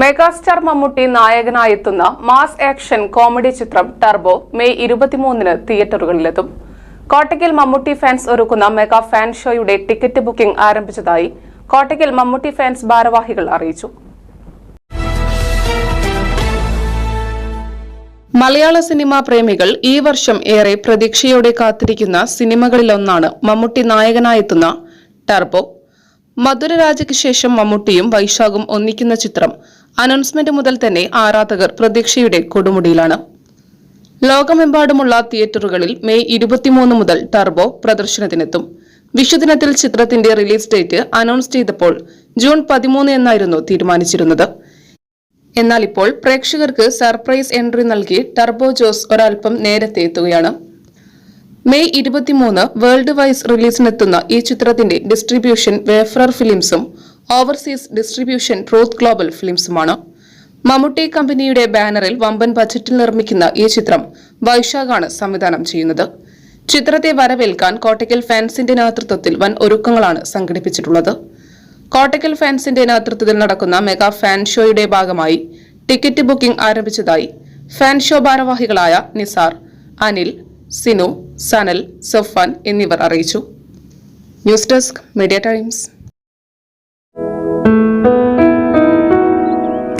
Megastar Mammootty നായകനായെത്തുന്ന mass action comedy ചിത്രം turbo May ഇരുപത്തിമൂന്നിന് തിയേറ്ററുകളിലെത്തും. കോട്ടയ്ക്കൽ മമ്മൂട്ടി ഫാൻസ് ഒരുക്കുന്ന മെഗാ ഫാൻ ഷോയുടെ ടിക്കറ്റ് ബുക്കിംഗ് ആരംഭിച്ചതായി കോട്ടയ്ക്കൽ മമ്മൂട്ടി ഫാൻസ് ഭാരവാഹികൾ അറിയിച്ചു. മലയാള സിനിമാ പ്രേമികൾ ഈ വർഷം ഏറെ പ്രതീക്ഷയോടെ കാത്തിരിക്കുന്ന സിനിമകളിലൊന്നാണ് മമ്മൂട്ടി നായകനായെത്തുന്ന ടർബോ. മധുരരാജയ്ക്ക് ശേഷം മമ്മൂട്ടിയും വൈശാഖും ഒന്നിക്കുന്ന ചിത്രം. അനൗൺസ്മെന്റ് മുതൽ തന്നെ ആരാധകർ പ്രതീക്ഷയുടെ കൊടുമുടിയിലാണ്. ലോകമെമ്പാടുമുള്ള തിയേറ്ററുകളിൽ മെയ് ഇരുപത്തിമൂന്ന് മുതൽ ടർബോ പ്രദർശനത്തിനെത്തും. വിഷുദിനത്തിൽ ചിത്രത്തിന്റെ റിലീസ് ഡേറ്റ് അനൗൺസ് ചെയ്തപ്പോൾ ജൂൺ പതിമൂന്ന് എന്നായിരുന്നു തീരുമാനിച്ചിരുന്നത്. എന്നാൽ ഇപ്പോൾ പ്രേക്ഷകർക്ക് സർപ്രൈസ് എൻട്രി നൽകി ടർബോ ജോസ് ഒരൽപ്പം നേരത്തെ എത്തുകയാണ്. മെയ് ഇരുപത്തിമൂന്ന് വേൾഡ് വൈസ് റിലീസിനെത്തുന്ന ഈ ചിത്രത്തിന്റെ ഡിസ്ട്രിബ്യൂഷൻ വേഫ്രർ ഫിലിംസും ഓവർസീസ് ഡിസ്ട്രിബ്യൂഷൻ ട്രൂത്ത് ഗ്ലോബൽ ഫിലിംസുമാണ്. മമ്മൂട്ടി കമ്പനിയുടെ ബാനറിൽ വമ്പൻ ബജറ്റിൽ നിർമ്മിക്കുന്ന ഈ ചിത്രം വൈശാഖാണ് സംവിധാനം ചെയ്യുന്നത്. ചിത്രത്തെ വരവേൽക്കാൻ കോട്ടയ്ക്കൽ ഫാൻസിന്റെ നേതൃത്വത്തിൽ വൻ ഒരുക്കങ്ങളാണ് സംഘടിപ്പിച്ചിട്ടുള്ളത്. കോട്ടയ്ക്കൽ ഫാൻസിന്റെ നേതൃത്വത്തിൽ നടക്കുന്ന മെഗാ ഫാൻ ഷോയുടെ ഭാഗമായി ടിക്കറ്റ് ബുക്കിംഗ് ആരംഭിച്ചതായി ഫാൻ ഷോ ഭാരവാഹികളായ നിസാർ അനിൽ സിനു സനൽ സഫാൻ എന്നിവർ അറിയിച്ചു. News desk Media Times.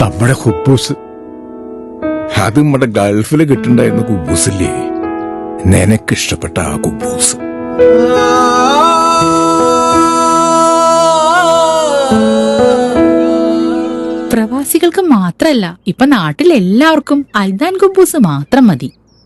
നമ്മുടെ കുബൂസ് അത് നമ്മുടെ ഗൾഫിൽ കിട്ടുണ്ടായിരുന്ന കുബൂസില്ലേ നിനക്കിഷ്ടപ്പെട്ട ആ കുബൂസ്. പ്രവാസികൾക്ക് മാത്രല്ല ഇപ്പൊ നാട്ടിൽ എല്ലാവർക്കും അൽദാൻ കുബൂസ് മാത്രം മതി.